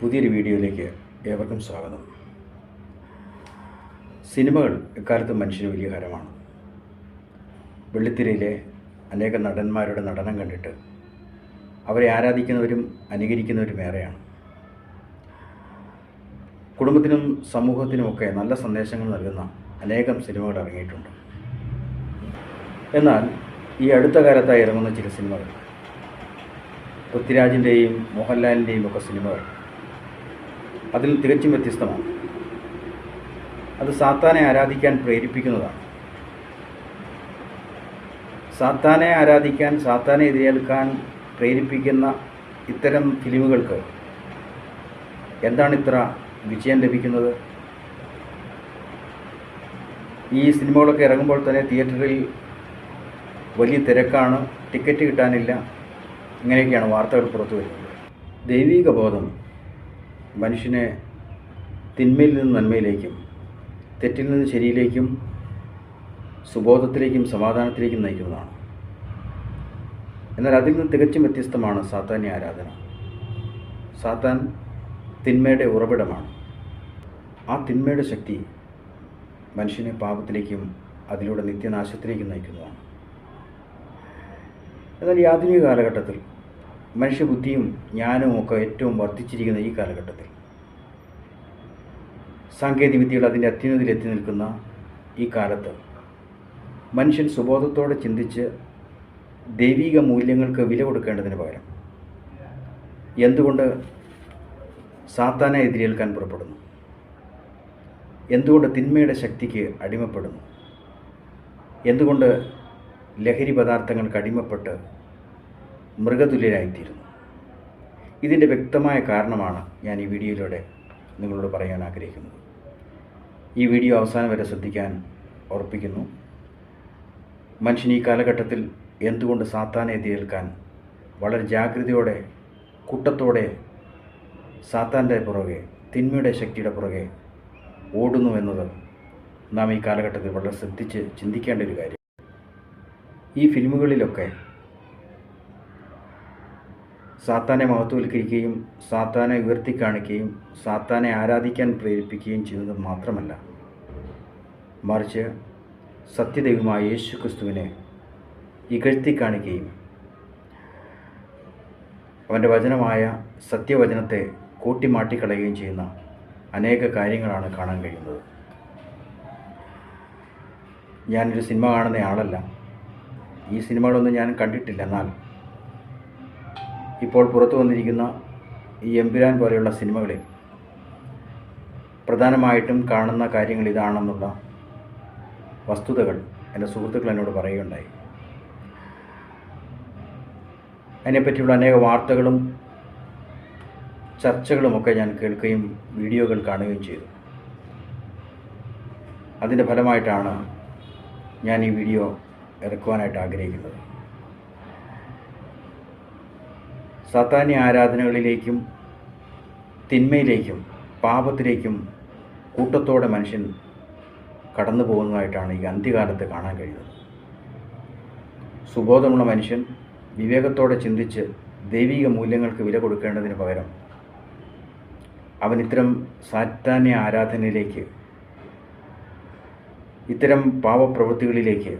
പുതിയൊരു വീഡിയോയിലേക്ക് ഏവർക്കും സ്വാഗതം. സിനിമകൾ എക്കാലത്ത് മനുഷ്യന് വലിയ ഹരമാണ് വെള്ളിത്തിരയിലെ അനേക നടന്മാരുടെ നടനം കണ്ടിട്ട് അവരെ ആരാധിക്കുന്നവരും അനുകരിക്കുന്നവരും ഏറെയാണ്. കുടുംബത്തിനും സമൂഹത്തിനുമൊക്കെ നല്ല സന്ദേശങ്ങൾ നൽകുന്ന അനേകം സിനിമകൾ ഇറങ്ങിയിട്ടുണ്ട്. എന്നാൽ ഈ അടുത്ത കാലത്തായി ഇറങ്ങുന്ന ചില സിനിമകൾ പൃഥ്വിരാജിന്റെയും മോഹൻലാലിന്റെയും ഒക്കെ സിനിമകൾ അതിൽ തികച്ചും വ്യത്യസ്തമാണ്. അത് സാത്താനെ ആരാധിക്കാൻ പ്രേരിപ്പിക്കുന്നതാണ്. സാത്താനെ ആരാധിക്കാൻ സാത്താനെ എതിരേൽക്കാൻ പ്രേരിപ്പിക്കുന്ന ഇത്തരം ഫിലിമുകൾക്ക് എന്താണ് ഇത്ര വിജയം ലഭിക്കുന്നത്? ഈ സിനിമകളൊക്കെ ഇറങ്ങുമ്പോൾ തന്നെ തിയേറ്ററിൽ വലിയ തിരക്കാണ് ടിക്കറ്റ് കിട്ടാനില്ല ഇങ്ങനെയൊക്കെയാണ് വാർത്തകൾ പുറത്തു വരുന്നത്. ദൈവിക ബോധം മനുഷ്യനെ തിന്മയിൽ നിന്ന് നന്മയിലേക്കും തെറ്റിൽ നിന്ന് ശരിയിലേക്കും സുബോധത്തിലേക്കും സമാധാനത്തിലേക്കും നയിക്കുന്നതാണ്. എന്നാൽ അതിൽ നിന്ന് തികച്ചും വ്യത്യസ്തമാണ് സാത്താന്യ ആരാധന. സാത്താൻ തിന്മയുടെ ഉറവിടമാണ്. ആ തിന്മയുടെ ശക്തി മനുഷ്യനെ പാപത്തിലേക്കും അതിലൂടെ നിത്യനാശത്തിലേക്കും നയിക്കുന്നതാണ്. എന്നാൽ ഈ ആധുനിക കാലഘട്ടത്തിൽ മനുഷ്യബുദ്ധിയും ജ്ഞാനവും ഒക്കെ ഏറ്റവും വർദ്ധിച്ചിരിക്കുന്ന ഈ കാലഘട്ടത്തിൽ. സാങ്കേതികവിദ്യകൾ അതിന്റെ അത്യുന്നതിയിലെത്തി നിൽക്കുന്ന ഈ കാലത്ത് മനുഷ്യൻ സുബോധത്തോടെ ചിന്തിച്ച് ദൈവിക മൂല്യങ്ങൾക്ക് വില കൊടുക്കേണ്ടതിന് പകരം എന്തുകൊണ്ട് സാത്താനെ എതിരേൽക്കാൻ പുറപ്പെടുന്നു? എന്തുകൊണ്ട് തിന്മയുടെ ശക്തിക്ക് അടിമപ്പെടുന്നു? എന്തുകൊണ്ട് ലഹരി പദാർത്ഥങ്ങൾക്ക് അടിമപ്പെട്ട് മൃഗതുല്യരായിത്തീരുന്നു. ഇതിന്റെ വ്യക്തമായ കാരണമാണ് ഞാൻ ഈ വീഡിയോയിലൂടെ നിങ്ങളോട് പറയാൻ ആഗ്രഹിക്കുന്നത്. ഈ വീഡിയോ അവസാനം വരെ ശ്രദ്ധിക്കാൻ ഓർപ്പിക്കുന്നു മനുഷ്യൻ ഈ കാലഘട്ടത്തിൽ എന്തുകൊണ്ട് സാത്താനെ എതിരേൽക്കാൻ വളരെ ജാഗ്രതയോടെ കൂട്ടത്തോടെ സാത്താന്റെ പുറകെ തിന്മയുടെ ശക്തിയുടെ പുറകെ ഓടുന്നു എന്നത് നാം ഈ കാലഘട്ടത്തിൽ വളരെ ശ്രദ്ധിച്ച് ചിന്തിക്കേണ്ട ഒരു കാര്യം. ഈ ഫിലിമുകളിലൊക്കെ സാത്താനെ മഹത്വവൽക്കരിക്കുകയും സാത്താനെ ഉയർത്തിക്കാണിക്കുകയും സാത്താനെ ആരാധിക്കാൻ പ്രേരിപ്പിക്കുകയും ചെയ്യുന്നത് മാത്രമല്ല. മറിച്ച് സത്യദൈവമായ യേശു ക്രിസ്തുവിനെ ഇകഴ്ത്തി കാണിക്കുകയും അവന്റെ വചനമായ സത്യവചനത്തെ കൂട്ടിമാട്ടിക്കളയുകയും ചെയ്യുന്ന അനേക കാര്യങ്ങളാണ് കാണാൻ കഴിയുന്നത്. ഞാനൊരു സിനിമ കാണുന്ന ആളല്ല. ഈ സിനിമകളൊന്നും ഞാൻ കണ്ടിട്ടില്ല. എന്നാൽ ഇപ്പോൾ പുറത്തു വന്നിരിക്കുന്ന ഈ എമ്പുരാൻ പോലെയുള്ള സിനിമകളിൽ പ്രധാനമായിട്ടും കാണുന്ന കാര്യങ്ങൾ ഇതാണെന്നുള്ള വസ്തുതകൾ എന്റെ സുഹൃത്തുക്കൾ എന്നോട് പറയുകയുണ്ടായി. അതിനെപ്പറ്റിയുള്ള അനേക വാർത്തകളും ചർച്ചകളുമൊക്കെ ഞാൻ കേൾക്കുകയും വീഡിയോകൾ കാണുകയും ചെയ്തു. അതിന്റെ ഫലമായിട്ടാണ് ഞാൻ ഈ വീഡിയോ ഇറക്കുവാനായിട്ട് ആഗ്രഹിക്കുന്നത്. സാത്താന്യ ആരാധനകളിലേക്കും തിന്മയിലേക്കും പാപത്തിലേക്കും കൂട്ടത്തോടെ മനുഷ്യൻ കടന്നു പോകുന്നതായിട്ടാണ് ഈ അന്ത്യകാലത്ത് കാണാൻ കഴിയുന്നത്. സുബോധമുള്ള മനുഷ്യൻ വിവേകത്തോടെ ചിന്തിച്ച് ദൈവിക മൂല്യങ്ങൾക്ക് വില കൊടുക്കേണ്ടതിന് പകരം അവൻ ഇത്തരം സാറ്റാന്യ ആരാധനയിലേക്ക് ഇത്തരം പാവപ്രവൃത്തികളിലേക്ക്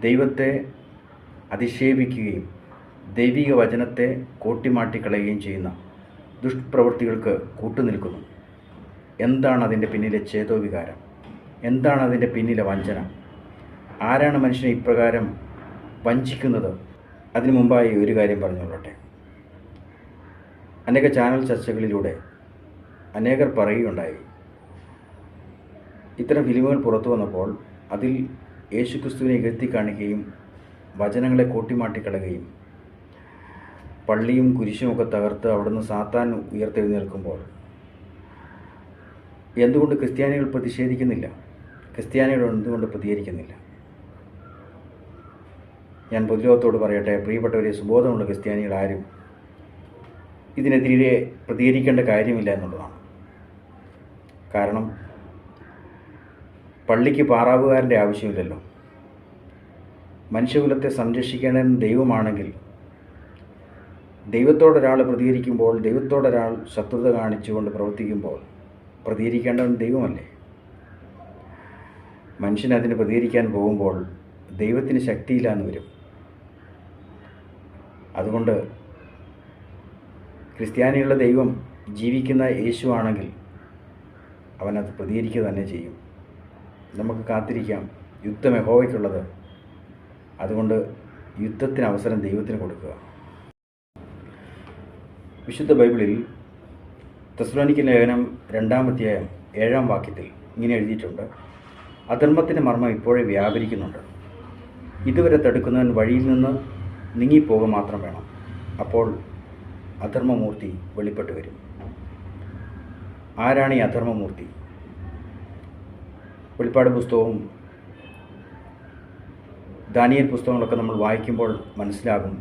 ദൈവത്തെ അധിക്ഷേപിക്കുകയും ദൈവിക വചനത്തെ കോട്ടിമാട്ടിക്കളയുകയും ചെയ്യുന്ന ദുഷ്പ്രവൃത്തികൾക്ക് കൂട്ടുനിൽക്കുന്നു. എന്താണ് അതിന്റെ പിന്നിലെ ചേതോവികാരം? എന്താണ് അതിന്റെ പിന്നിലെ വഞ്ചന? ആരാണ് മനുഷ്യനെ ഇപ്രകാരം വഞ്ചിക്കുന്നത്? അതിനു മുമ്പായി ഒരു കാര്യം പറഞ്ഞുകൊള്ളട്ടെ. അനേക ചാനൽ ചർച്ചകളിലൂടെ അനേകർ പറയുകയുണ്ടായി. ഇത്തരം ഫിലിമുകൾ പുറത്തു വന്നപ്പോൾ അതിൽ യേശുക്രിസ്തുവിനെ ഇകഴ്ത്തി കാണിക്കുകയും വചനങ്ങളെ കൂട്ടിമാട്ടിക്കളയുകയും പള്ളിയും കുരിശുമൊക്കെ തകർത്ത് അവിടുന്ന് സാത്താൻ ഉയർത്തെഴുന്നേൽക്കുമ്പോൾ എന്തുകൊണ്ട് ക്രിസ്ത്യാനികൾ പ്രതിഷേധിക്കുന്നില്ല? ക്രിസ്ത്യാനികൾ എന്തുകൊണ്ട് പ്രതികരിക്കുന്നില്ല? ഞാൻ പൊതുലോകത്തോട് പറയട്ടെ പ്രിയപ്പെട്ടവരെ സുബോധമുള്ള ക്രിസ്ത്യാനികൾ ആരും ഇതിനെതിരെ പ്രതികരിക്കേണ്ട കാര്യമില്ല എന്നുള്ളതാണ്. കാരണം പള്ളിക്ക് പാറാവുകാരന്റെ ആവശ്യമില്ലല്ലോ. മനുഷ്യകുലത്തെ സംരക്ഷിക്കേണ്ട ദൈവമാണെങ്കിൽ ദൈവത്തോടൊരാൾ പ്രതികരിക്കുമ്പോൾ ദൈവത്തോടൊരാൾ ശത്രുത കാണിച്ചുകൊണ്ട് പ്രവർത്തിക്കുമ്പോൾ പ്രതികരിക്കേണ്ടവൻ ദൈവമല്ലേ? മനുഷ്യൻ അതിന് പ്രതികരിക്കാൻ പോകുമ്പോൾ ദൈവത്തിന് ശക്തിയില്ലാന്ന് വരും. അതുകൊണ്ട് ക്രിസ്ത്യാനികളുടെ ദൈവം ജീവിക്കുന്ന യേശു ആണെങ്കിൽ അവനത് പ്രതികരിക്കുക തന്നെ ചെയ്യും. നമുക്ക് കാത്തിരിക്കാം. യുദ്ധം യഹോവയ്ക്കുള്ളത്. അതുകൊണ്ട് യുദ്ധത്തിന് അവസരം ദൈവത്തിന് കൊടുക്കുക. വിശുദ്ധ ബൈബിളിൽ തെസ്ലോനിക്ക് ലേഖനം രണ്ടാമധ്യായം ഏഴാം വാക്യത്തിൽ ഇങ്ങനെ എഴുതിയിട്ടുണ്ട്. അധർമ്മത്തിന്റെ മർമ്മം ഇപ്പോഴേ വ്യാപരിക്കുന്നുണ്ട്. ഇതുവരെ തടുക്കുന്നവൻ വഴിയിൽ നിന്ന് നീങ്ങിപ്പോക മാത്രം വേണം. അപ്പോൾ അധർമ്മമൂർത്തി വെളിപ്പെട്ട് വരും. ആരാണ് ഈ അധർമ്മമൂർത്തി? വെളിപ്പാട് പുസ്തകവും ദാനിയൽ പുസ്തകങ്ങളൊക്കെ നമ്മൾ വായിക്കുമ്പോൾ മനസ്സിലാകും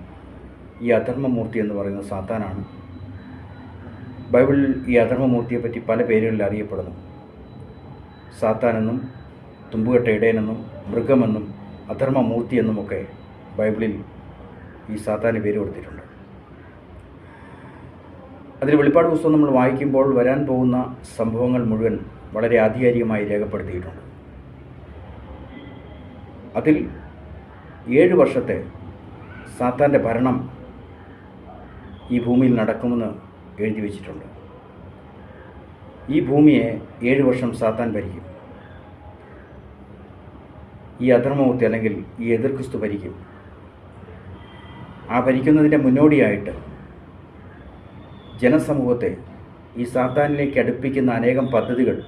ഈ അധർമ്മമൂർത്തി എന്ന് പറയുന്നത് സാത്താനാണ്. ബൈബിളിൽ ഈ അധർമ്മമൂർത്തിയെ പറ്റി പല പേരുകളിൽ അറിയപ്പെടുന്നു. സാത്താനെന്നും തുമ്പുകെട്ട ഇടയനെന്നും മൃഗമെന്നും അധർമ്മമൂർത്തി എന്നുമൊക്കെ ബൈബിളിൽ ഈ സാത്താന് പേര് കൊടുത്തിട്ടുണ്ട്. അതിൽ വെളിപ്പാട് പുസ്തകം നമ്മൾ വായിക്കുമ്പോൾ വരാൻ പോകുന്ന സംഭവങ്ങൾ മുഴുവൻ വളരെ ആധികാരികമായി രേഖപ്പെടുത്തിയിട്ടുണ്ട്. അതിൽ ഏഴ് വർഷത്തെ സാത്താന്റെ ഭരണം ഈ ഭൂമിയിൽ നടക്കുമെന്ന് എഴുതി വച്ചിട്ടുണ്ട്. ഈ ഭൂമിയെ ഏഴ് വർഷം സാത്താൻ ഭരിക്കും. ഈ അധർമ്മമൂർത്തി അല്ലെങ്കിൽ ഈ എതിർക്രിസ്തു ഭരിക്കും. ആ ഭരിക്കുന്നതിന്റെ മുന്നോടിയായിട്ട് ജനസമൂഹത്തെ ഈ സാത്താനിലേക്ക് അടുപ്പിക്കുന്ന അനേകം പദ്ധതികൾ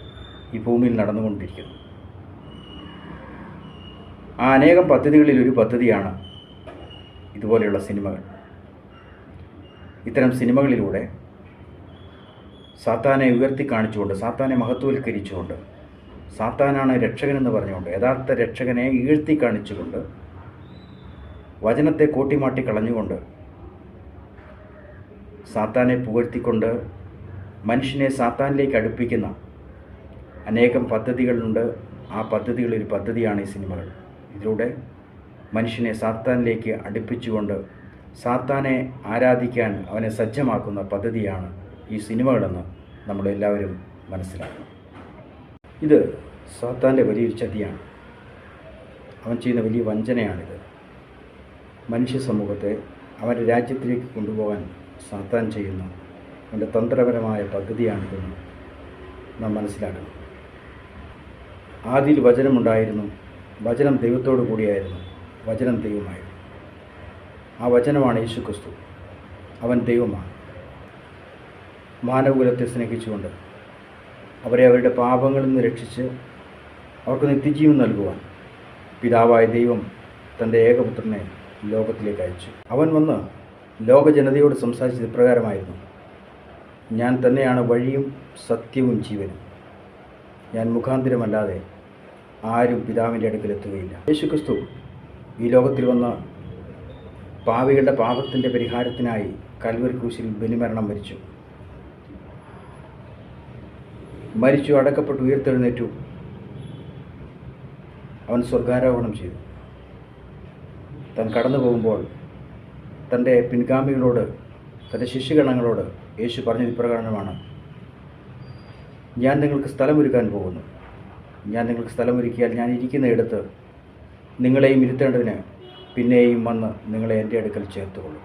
ഈ ഭൂമിയിൽ നടന്നുകൊണ്ടിരിക്കുന്നു. ആ അനേകം പദ്ധതികളിൽ ഒരു പദ്ധതിയാണ് ഇതുപോലെയുള്ള സിനിമകൾ. ഇത്തരം സിനിമകളിലൂടെ സാത്താനെ ഉയർത്തി കാണിച്ചുകൊണ്ട് സാത്താനെ മഹത്വവൽക്കരിച്ചുകൊണ്ട് സാത്താനാണ് രക്ഷകനെന്ന് പറഞ്ഞുകൊണ്ട് യഥാർത്ഥ രക്ഷകനെ ഈഴ്ത്തി കാണിച്ചുകൊണ്ട് വചനത്തെ കൂട്ടിമാട്ടി കളഞ്ഞുകൊണ്ട് സാത്താനെ പുകഴ്ത്തിക്കൊണ്ട് മനുഷ്യനെ സാത്താനിലേക്ക് അടുപ്പിക്കുന്ന അനേകം പദ്ധതികളുണ്ട്. ആ പദ്ധതികളൊരു പദ്ധതിയാണ് ഈ സിനിമകൾ. ഇതിലൂടെ മനുഷ്യനെ സാത്താനിലേക്ക് അടുപ്പിച്ചുകൊണ്ട് സാത്താനെ ആരാധിക്കാൻ അവനെ സജ്ജമാക്കുന്ന പദ്ധതിയാണ് ഈ സിനിമകളെന്ന് നമ്മളെല്ലാവരും മനസ്സിലാക്കണം. ഇത് സാത്താന്റെ വലിയൊരു ചതിയാണ്. അവൻ ചെയ്യുന്ന വലിയ വഞ്ചനയാണിത്. മനുഷ്യ സമൂഹത്തെ അവന്റെ രാജ്യത്തിലേക്ക് കൊണ്ടുപോകാൻ സാത്താൻ ചെയ്യുന്ന അവന്റെ തന്ത്രപരമായ പദ്ധതിയാണിതെന്ന് നാം മനസ്സിലാക്കണം. ആദിയിൽ വചനമുണ്ടായിരുന്നു. വചനം ദൈവത്തോടു കൂടിയായിരുന്നു. വചനം ദൈവമായിരുന്നു. ആ വചനമാണ് യേശു ക്രിസ്തു അവൻ ദൈവമാണ്. മാനവകുലത്തെ സ്നേഹിച്ചുകൊണ്ട് അവരെ അവരുടെ പാപങ്ങളിൽ നിന്ന് രക്ഷിച്ച് അവർക്ക് നിത്യജീവൻ നൽകുവാൻ പിതാവായ ദൈവം തന്റെ ഏകപുത്രനെ ലോകത്തിലേക്ക് അയച്ചു. അവൻ വന്ന് ലോകജനതയോട് സംസാരിച്ചത് ഇപ്രകാരമായിരുന്നു. ഞാൻ തന്നെയാണ് വഴിയും സത്യവും ജീവനും. ഞാൻ മുഖാന്തരമല്ലാതെ ആരും പിതാവിന്റെ അടുക്കൽ എത്തുകയില്ല. യേശു ക്രിസ്തു ഈ ലോകത്തിൽ വന്ന് പാവികളുടെ പാപത്തിന്റെ പരിഹാരത്തിനായി കൽവരി ക്രൂശിൽ ബലിമരണം മരിച്ചു. മരിച്ചു അടക്കപ്പെട്ട് ഉയർത്തെഴുന്നേറ്റു. അവൻ സ്വർഗാരോഹണം ചെയ്തു. താൻ കടന്നു പോകുമ്പോൾ തന്റെ പിൻഗാമികളോട് തന്റെ ശിഷ്യഗണങ്ങളോട് യേശു പറഞ്ഞത് ഇപ്രകാരമാണ്. ഞാൻ നിങ്ങൾക്ക് സ്ഥലമൊരുക്കാൻ പോകുന്നു. ഞാൻ നിങ്ങൾക്ക് സ്ഥലമൊരുക്കിയാൽ ഞാൻ ഇരിക്കുന്ന ഇടത്ത് നിങ്ങളെയും ഇരുത്തേണ്ടതിന് പിന്നെയും വന്ന് നിങ്ങളെ എന്റെ അടുക്കൽ ചേർത്തുകൊള്ളും.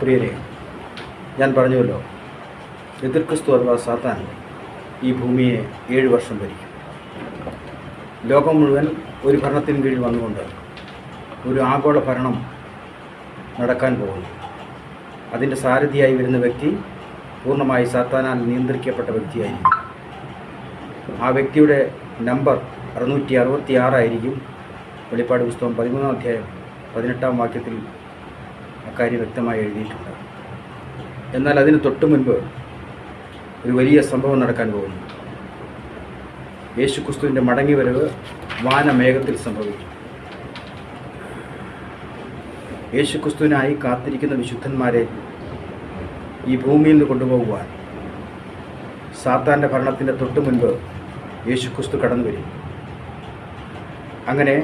പ്രിയരെ ഞാൻ പറഞ്ഞുവല്ലോ എതിർ ക്രിസ്തു അഥവാ സാത്താൻ ഈ ഭൂമിയെ ഏഴ് വർഷം ഭരിക്കും. ലോകം മുഴുവൻ ഒരു ഭരണത്തിന് കീഴിൽ വന്നുകൊണ്ട് ഒരു ആഗോള ഭരണം നടക്കാൻ പോകുന്നു. അതിന്റെ സാരഥിയായി വരുന്ന വ്യക്തി പൂർണമായി സാത്താനാൽ നിയന്ത്രിക്കപ്പെട്ട വ്യക്തിയായിരിക്കും. ആ വ്യക്തിയുടെ നമ്പർ അറുന്നൂറ്റി അറുപത്തി ആറായിരിക്കും വെളിപ്പാട് പുസ്തകം പതിമൂന്നാം അധ്യായം പതിനെട്ടാം വാക്യത്തിൽ അക്കാര്യം വ്യക്തമായി എഴുതിയിട്ടുണ്ട്. എന്നാൽ അതിന് തൊട്ടു മുൻപ് ഒരു വലിയ സംഭവം നടക്കാൻ പോകുന്നു. യേശുക്രിസ്തുവിന്റെ മടങ്ങിവരവ് വാനമേഘത്തിൽ സംഭവിക്കും യേശുക്രിസ്തുവിനായി കാത്തിരിക്കുന്ന വിശുദ്ധന്മാരെ ഈ ഭൂമിയിൽ നിന്ന് കൊണ്ടുപോകുവാൻ സാത്താന്റെ ഭരണത്തിന്റെ തൊട്ടു മുൻപ് യേശുക്രിസ്തു കടന്നു വരും. അങ്ങനെ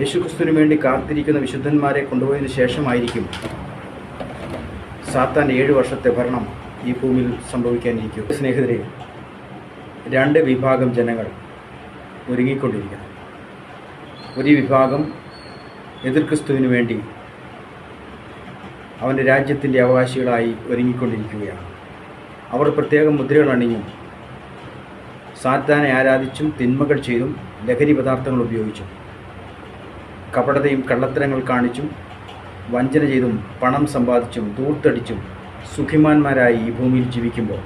യേശുക്രിസ്തുവിന് വേണ്ടി കാത്തിരിക്കുന്ന വിശുദ്ധന്മാരെ കൊണ്ടുപോയതിനു ശേഷമായിരിക്കും സാത്താന്റെ ഏഴ് വർഷത്തെ ഭരണം ഈ ഭൂമിയിൽ സംഭവിക്കാനിരിക്കും. സ്നേഹിതരെ രണ്ട് വിഭാഗം ജനങ്ങൾ ഒരുങ്ങിക്കൊണ്ടിരിക്കുന്നു. ഒരു വിഭാഗം എതിർ ക്രിസ്തുവിന് വേണ്ടി അവന്റെ രാജ്യത്തിന്റെ അവകാശികളായി ഒരുങ്ങിക്കൊണ്ടിരിക്കുകയാണ്. അവർ പ്രത്യേകം മുദ്രകൾ അണിഞ്ഞും സാത്താനെ ആരാധിച്ചും തിന്മകൾ ചെയ്തും ലഹരി പദാർത്ഥങ്ങൾ ഉപയോഗിച്ചും കപടതയും കള്ളത്തരങ്ങൾ കാണിച്ചും വഞ്ചന ചെയ്തും പണം സമ്പാദിച്ചും ദൂർത്തടിച്ചും സുഖിമാന്മാരായി ഈ ഭൂമിയിൽ ജീവിക്കുമ്പോൾ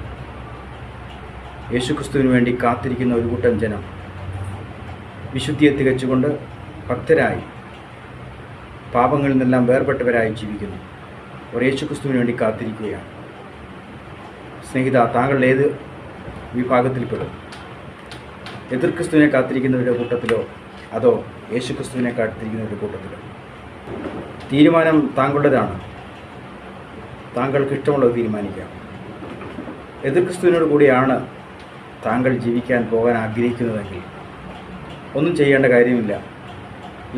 യേശുക്രിസ്തുവിന് വേണ്ടി കാത്തിരിക്കുന്ന ഒരു കൂട്ടം ജനം വിശുദ്ധിയെ തികച്ചുകൊണ്ട് ഭക്തരായി പാപങ്ങളിൽ നിന്നെല്ലാം വേർപെട്ടവരായി ജീവിക്കുന്നു. അവർ യേശുക്രിസ്തുവിന് വേണ്ടി കാത്തിരിക്കുകയാണ്. സ്നേഹിത താങ്കൾ ഏത് വിഭാഗത്തിൽപ്പെടും? എതിർ ക്രിസ്തുവിനെ കാത്തിരിക്കുന്നവരുടെ കൂട്ടത്തിലോ അതോ യേശുക്രിസ്തുവിനെ കാത്തിരിക്കുന്നവരുടെ കൂട്ടത്തിലോ? തീരുമാനം താങ്കളുടേതാണ്. താങ്കൾക്ക് ഇഷ്ടമുള്ളത് തീരുമാനിക്കാം. എതിർ ക്രിസ്തുവിനോട് കൂടിയാണ് താങ്കൾ ജീവിക്കാൻ പോകാൻ ആഗ്രഹിക്കുന്നതെങ്കിൽ ഒന്നും ചെയ്യേണ്ട കാര്യമില്ല.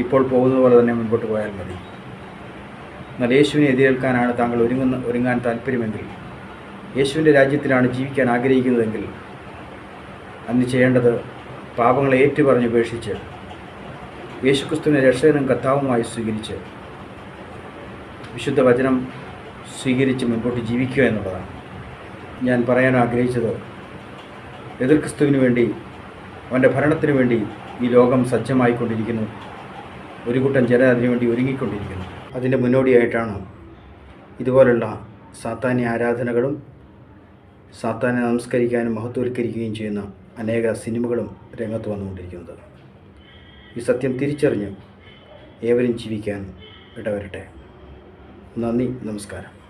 ഇപ്പോൾ പോകുന്നത് പോലെ തന്നെ മുൻപോട്ട് പോയാൽ മതി. എന്നാൽ യേശുവിനെ എതിരേൽക്കാനാണ് താങ്കൾ ഒരുങ്ങുന്ന ഒരുങ്ങാൻ താല്പര്യമെങ്കിൽ യേശുവിന്റെ രാജ്യത്തിലാണ് ജീവിക്കാൻ ആഗ്രഹിക്കുന്നതെങ്കിൽ അന്ന് ചെയ്യേണ്ടത് പാപങ്ങളെ ഏറ്റുപറഞ്ഞ് ഉപേക്ഷിച്ച് യേശുക്രിസ്തുവിനെ രക്ഷകനും കർത്താവുമായി സ്വീകരിച്ച് വിശുദ്ധ വചനം സ്വീകരിച്ച് മുൻപോട്ട് ജീവിക്കുക എന്നുള്ളതാണ്. ഞാൻ പറയാൻ ആഗ്രഹിച്ചത് എതിർ ക്രിസ്തുവിന് വേണ്ടി അവന്റെ ഭരണത്തിന് വേണ്ടി ഈ ലോകം സജ്ജമായിക്കൊണ്ടിരിക്കുന്നു. ഒരു കൂട്ടം ജനം അതിനു വേണ്ടി ഒരുങ്ങിക്കൊണ്ടിരിക്കുന്നു. അതിന്റെ മുന്നോടിയായിട്ടാണ് ഇതുപോലുള്ള സാത്താന്യ ആരാധനകളും സാത്താനെ നമസ്കരിക്കാനും മഹത്വവൽക്കരിക്കുകയും ചെയ്യുന്ന അനേക സിനിമകളും രംഗത്ത് വന്നുകൊണ്ടിരിക്കുന്നത്. ഈ സത്യം തിരിച്ചറിഞ്ഞ് ഏവരും ജീവിക്കാൻ ഇടവരട്ടെ. നന്ദി നമസ്കാരം.